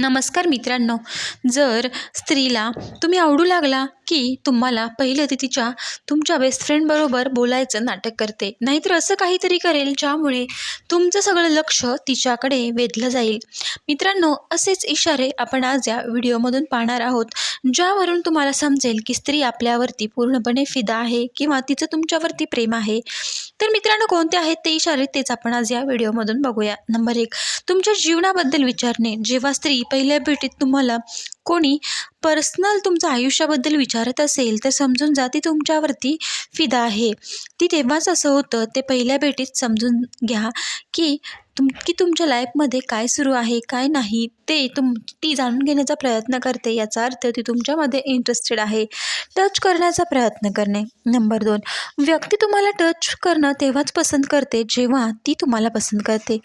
नमस्कार मित्रांनो. जर स्त्रीला तुम्ही आवडू लागला की तुम्हाला पहिलं ती तिच्या तुमच्या बेस्ट फ्रेंडबरोबर बोलायचं नाटक करते नाहीतर असं काहीतरी करेल ज्यामुळे तुमचं सगळं लक्ष तिच्याकडे वेधलं जाईल. मित्रांनो असेच इशारे आपण आज या व्हिडिओमधून पाहणार आहोत ज्यावरून तुम्हाला समजेल की स्त्री आपल्यावरती पूर्णपणे फिदा आहे किंवा तिचं तुमच्यावरती प्रेम आहे. तर मित्रांनो कोणते आहेत ते इशारे तेच आपण आज या व्हिडिओमधून बघूया. नंबर एक तुमच्या जीवनाबद्दल विचारणे. जेव्हा स्त्री पहिल्या भेटीत तुम्हाला कोणी पर्सनल तुमचं आयुष्याबद्दल विचारत असेल तर समजून जा ती तुमच्यावरती फिदा आहे. ती तेव्हाच असं होतं ते पहिल्या भेटीत समजून घ्या की तुम की तुमच्या लाईफमध्ये काय सुरू आहे काय नाही ते तुम ती जाणून घेण्याचा प्रयत्न करते याचा अर्थ ती तुमच्यामध्ये इंटरेस्टेड आहे. टच करण्याचा प्रयत्न करणे. नंबर दोन. व्यक्ती तुम्हाला टच करणं तेव्हाच पसंत करते जेव्हा ती तुम्हाला पसंत करते.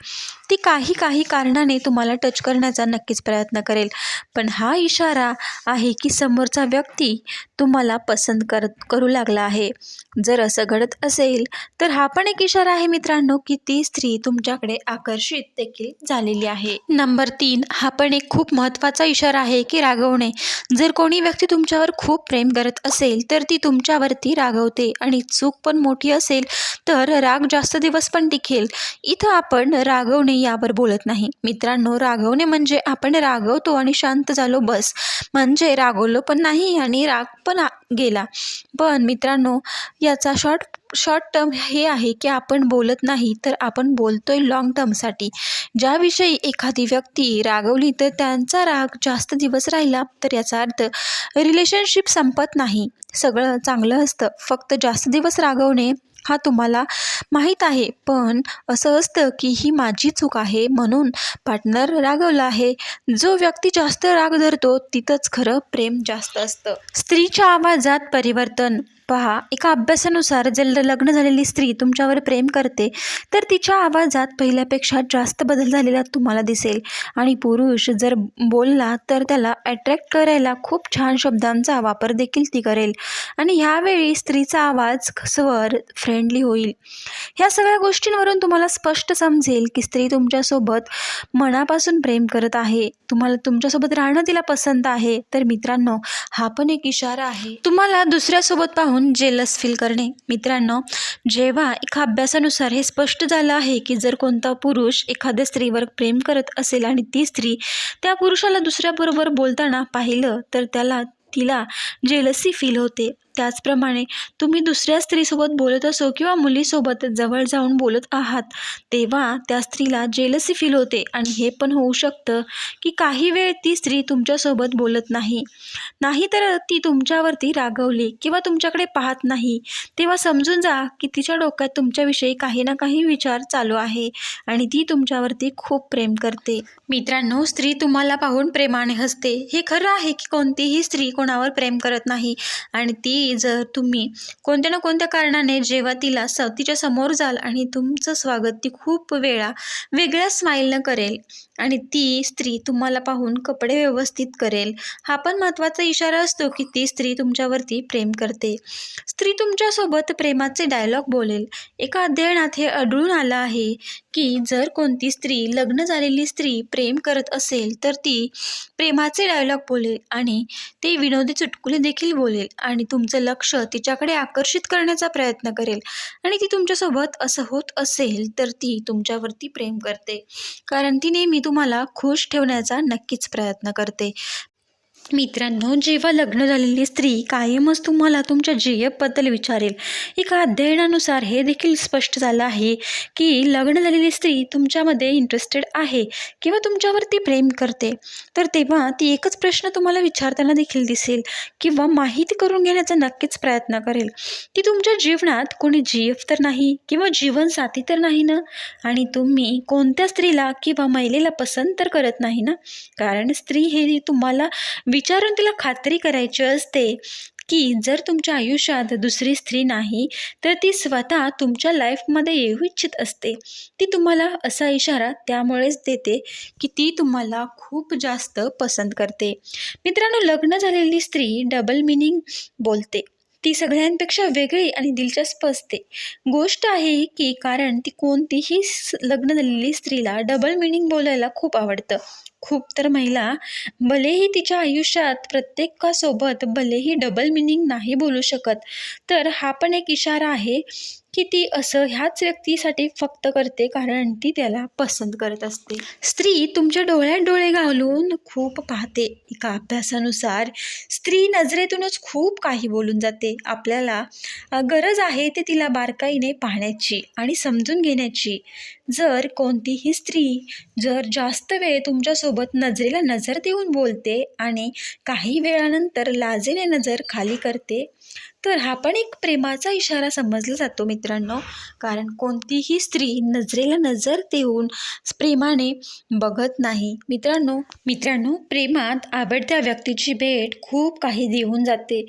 ती काही काही कारणाने तुम्हाला टच करण्याचा नक्कीच प्रयत्न करेल. पण हा इशारा आहे की समोरचा व्यक्ती तुम्हाला पसंत करत करू लागला आहे. जर असं घडत असेल तर हा पण एक इशारा आहे मित्रांनो की ती स्त्री तुमच्याकडे आकर्षित देखील झालेली आहे. नंबर तीन हा पण एक खूप महत्त्वाचा इशारा आहे की रागवणे. जर कोणी व्यक्ती तुमच्यावर खूप प्रेम करत असेल तर ती तुमच्यावरती रागवते. आणि चूक पण मोठी असेल तर राग जास्त दिवस पण टिकेल. इथं आपण रागवणे यावर बोलत नाही. मित्रांनो रागवणे म्हणजे आपण रागवतो आणि शांत झालो बस. म्हणजे रागवलो पण नाही आणि राग पण आ- गेला. पण मित्रांनो याचा शॉर्ट शॉर्ट टर्म हे आहे की आपण बोलत नाही तर आपण बोलतोय लाँग टर्मसाठी ज्याविषयी एखादी व्यक्ती रागवली तर त्यांचा राग जास्त दिवस राहिला तर याचा अर्थ रिलेशनशिप संपत नाही. सगळं चांगलं असतं. फक्त जास्त दिवस रागवणे हा तुम्हाला माहीत आहे. पण असं असतं की ही माझी चूक आहे म्हणून पार्टनर रागवला आहे. जो व्यक्ती जास्त राग धरतो तिथंच खरं प्रेम जास्त असतं. स्त्रीच्या आवाजात परिवर्तन. पहा एका अभ्यासानुसार जर लग्न झालेली स्त्री तुमच्यावर प्रेम करते तर तिच्या आवाजात पहिल्यापेक्षा जास्त बदल झालेला तुम्हाला दिसेल. आणि पुरुष जर बोलला तर त्याला अट्रॅक्ट करायला खूप छान शब्दांचा वापर देखील ती करेल. आणि ह्यावेळी स्त्रीचा आवाज स्वर फ्रेंडली होईल. ह्या सगळ्या गोष्टींवरून तुम्हाला स्पष्ट समजेल की स्त्री तुमच्यासोबत मनापासून प्रेम करत आहे. तुम्हाला तुमच्यासोबत राहणं तिला पसंत आहे. तर मित्रांनो हा पण एक इशारा आहे. तुम्हाला दुसऱ्यासोबत पाहून जेलस फील करणे. मित्रांनो जेव्हा एका अभ्यासानुसार हे स्पष्ट झालं आहे की जर कोणता पुरुष एखाद्या स्त्रीवर प्रेम करत असेल आणि ती स्त्री त्या पुरुषाला दुसऱ्याबरोबर बोलताना पाहिलं तर त्याला तिला जेलसी फील होते. त्याचप्रमाणे तुम्ही दुसऱ्या स्त्रीसोबत बोलत असो किंवा मुलीसोबत जवळ जाऊन बोलत आहात तेव्हा त्या स्त्रीला जेलसी फील होते आणि हे पण होऊ शकतं की काही वेळ ती स्त्री तुमच्यासोबत बोलत नाही. नाही तर ती तुमच्यावरती रागवली किंवा तुमच्याकडे पाहत नाही तेव्हा समजून जा की तिच्या डोक्यात तुमच्याविषयी काही ना काही विचार चालू आहे आणि ती तुमच्यावरती खूप प्रेम करते. मित्रांनो स्त्री तुम्हाला पाहून प्रेमाने हसते. हे खरं आहे की कोणतीही स्त्री कोणावर प्रेम करत नाही. आणि ती जर तुम्ही कोणत्या ना कोणत्या कारणाने जेव्हा तिला स तिच्या समोर जाल आणि तुमचं स्वागत ती खूप वेळा वेगळ्या स्माईलनं करेल आणि ती स्त्री तुम्हाला पाहून कपडे व्यवस्थित करेल. हा पण महत्त्वाचा इशारा असतो की ती स्त्री तुमच्यावरती प्रेम करते. स्त्री तुमच्यासोबत प्रेमाचे डायलॉग बोलेल. एका अध्ययनात हे आढळून आलं आहे की जर कोणती स्त्री लग्न झालेली स्त्री प्रेम करत असेल तर ती प्रेमाचे डायलॉग बोलेल आणि ते विनोदी चुटकुले देखील बोलेल आणि तुमचं लक्ष तिच्याकडे आकर्षित करण्याचा प्रयत्न करेल. आणि ती तुमच्यासोबत असं होत असेल तर ती तुमच्यावरती प्रेम करते. कारण ती नेहमी तुम्हाला खुश ठेवण्याचा नक्कीच प्रयत्न करते. मित्रांनो जेव्हा लग्न झालेली स्त्री कायमच तुम्हाला तुमच्या जी एफबद्दल विचारेल. एका अध्ययनानुसार हे देखील स्पष्ट झालं आहे की लग्न झालेली स्त्री तुमच्यामध्ये इंटरेस्टेड आहे किंवा तुमच्यावरती प्रेम करते. तर तेव्हा ती एकच प्रश्न तुम्हाला विचारताना देखील दिसेल किंवा माहिती करून घेण्याचा नक्कीच प्रयत्न करेल. ती तुमच्या जीवनात कोणी जी एफ तर नाही किंवा जीवनसाथी तर नाही ना? आणि तुम्ही कोणत्या स्त्रीला किंवा महिलेला पसंत तर करत नाही ना? कारण स्त्री हे तुम्हाला विचारून तिला खात्री करायची असते की जर तुमच्या आयुष्यात दुसरी स्त्री नाही तर ती स्वतः तुमच्या लाईफमध्ये येऊ इच्छित असते. ती तुम्हाला असा इशारा त्यामुळेच देते की ती तुम्हाला खूप जास्त पसंत करते. मित्रांनो लग्न झालेली स्त्री डबल मिनिंग बोलते. ती सगळ्यांपेक्षा वेगळी आणि दिलचस्प असते. गोष्ट आहे की कारण ती कोणतीही लग्न झालेली स्त्रीला डबल मिनिंग बोलायला खूप आवडतं. खूप तर महिला भलेही तिच्या आयुष्यात प्रत्येकासोबत भलेही डबल मिनिंग नाही बोलू शकत तर हा पण एक इशारा आहे की ती असं ह्याच व्यक्तीसाठी फक्त करते कारण ती त्याला पसंत करत असते. स्त्री तुमच्या डोळ्यात डोळे घालून खूप पाहते. एका अभ्यासानुसार स्त्री नजरेतूनच खूप काही बोलून जाते. आपल्याला गरज आहे ते तिला बारकाईने पाहण्याची आणि समजून घेण्याची. जर कोणतीही स्त्री जर जास्त वेळ तुमच्यासोबत सोबत नजरेला नजर देऊन बोलते आणि काही वेळानंतर लाजेने नजर खाली करते. तर हा पण एक प्रेमाचा इशारा समजला जातो मित्रांनो. कारण कोणतीही स्त्री नजरेला नजर देऊन प्रेमाने बघत नाही. मित्रांनो मित्रांनो प्रेमात आवडत्या व्यक्तीची भेट खूप काही देऊन जाते.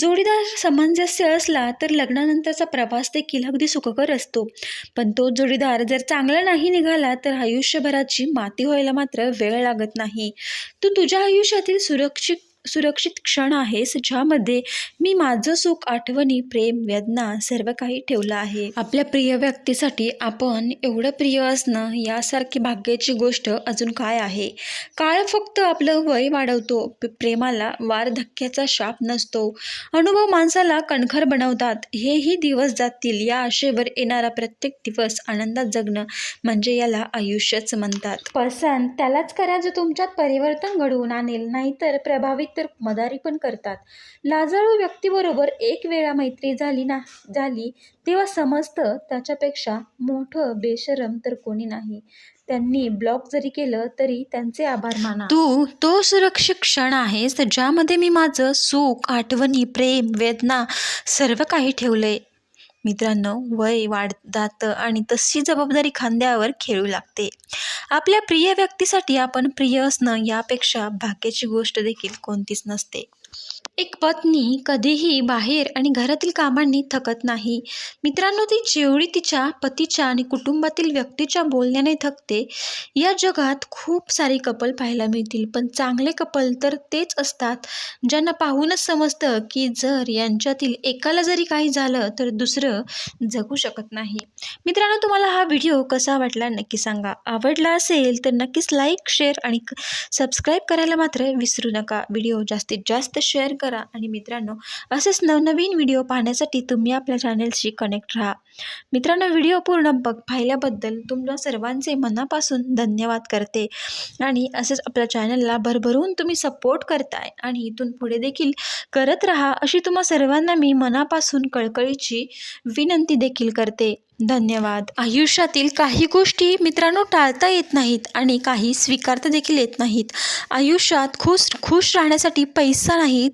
जोडीदार सामंजस्य असला तर लग्नानंतरचा प्रवास देखील अगदी सुखकर असतो. पण तो जोडीदार जर चांगला नाही निघाला तर आयुष्यभराची माती व्हायला मात्र वेळ लागत नाही. तू तुझ्या आयुष्यातील सुरक्षित सुरक्षित क्षण आहेस ज्यामध्ये मी माझं सुख आठवणी प्रेम वेदना सर्व काही ठेवलं आहे. आपल्या प्रिय व्यक्तीसाठी आपण एवढं प्रिय असणं यासारखी भाग्याची गोष्ट अजून काय आहे? काळ फक्त आपलं वय वाढवतो. प्रेमाला वार धक्क्याचा शाप नसतो. अनुभव माणसाला कणखर बनवतात. हेही दिवस जातील. या आशेवर येणारा प्रत्येक दिवस आनंदात जगणं म्हणजे याला आयुष्यच म्हणतात. पसंत त्यालाच करा जो तुमच्यात परिवर्तन घडवून आणेल. नाहीतर प्रभावित तर मदारी पण करतात. लाजाळू व्यक्तीबरोबर एक वेळा मैत्री झाली ना झाली तेव्हा समजतं त्याच्यापेक्षा मोठं बेशरम तर कोणी नाही. त्यांनी ब्लॉक जरी केलं तरी त्यांचे आभार माना. तू तो सुरक्षित क्षण आहेस ज्यामध्ये मी माझं सुख आठवणी प्रेम वेदना सर्व काही ठेवलंय. मित्रांनो वय वाढ जातं आणि तशी जबाबदारी खांद्यावर खेळू लागते. आपल्या प्रिय व्यक्तीसाठी आपण प्रिय असणं यापेक्षा भाग्याची गोष्ट देखील कोणतीच नसते. एक पत्नी कधीही बाहेर आणि घरातील कामांनी थकत नाही. मित्रांनो ती जेवढी तिच्या पतीच्या आणि कुटुंबातील व्यक्तीच्या बोलण्याने थकते या जगात खूप सारे कपल पाहायला मिळतील. पण चांगले कपल तर तेच असतात ज्यांना पाहूनच समजतं की जर यांच्यातील एकाला जरी काही झालं तर दुसरं जगू शकत नाही. मित्रांनो तुम्हाला हा व्हिडिओ कसा वाटला नक्की सांगा. आवडला असेल तर नक्कीच लाईक शेअर आणि सबस्क्राईब करायला मात्र विसरू नका. व्हिडिओ जास्तीत जास्त शेअर करा. आणि मित्रांनो असेच नवनवीन व्हिडिओ पाहण्यासाठी तुम्ही आपल्या चॅनेलशी कनेक्ट राहा. मित्रांनो व्हिडिओ पूर्ण बघ पाहिल्याबद्दल तुमच्या सर्वांचे मनापासून धन्यवाद करते. आणि असेच आपल्या चॅनलला भरभरून तुम्ही सपोर्ट करताय आणि इथून पुढे देखील करत राहा अशी तुम्हा सर्वांना मी मनापासून कळकळीची विनंती देखील करते. धन्यवाद. आयुष्यातील काही गोष्टी मित्रांनो टाळता येत नाहीत आणि काही स्वीकारता देखील येत नाहीत. आयुष्यात खुश खुश राहण्यासाठी पैसा नाही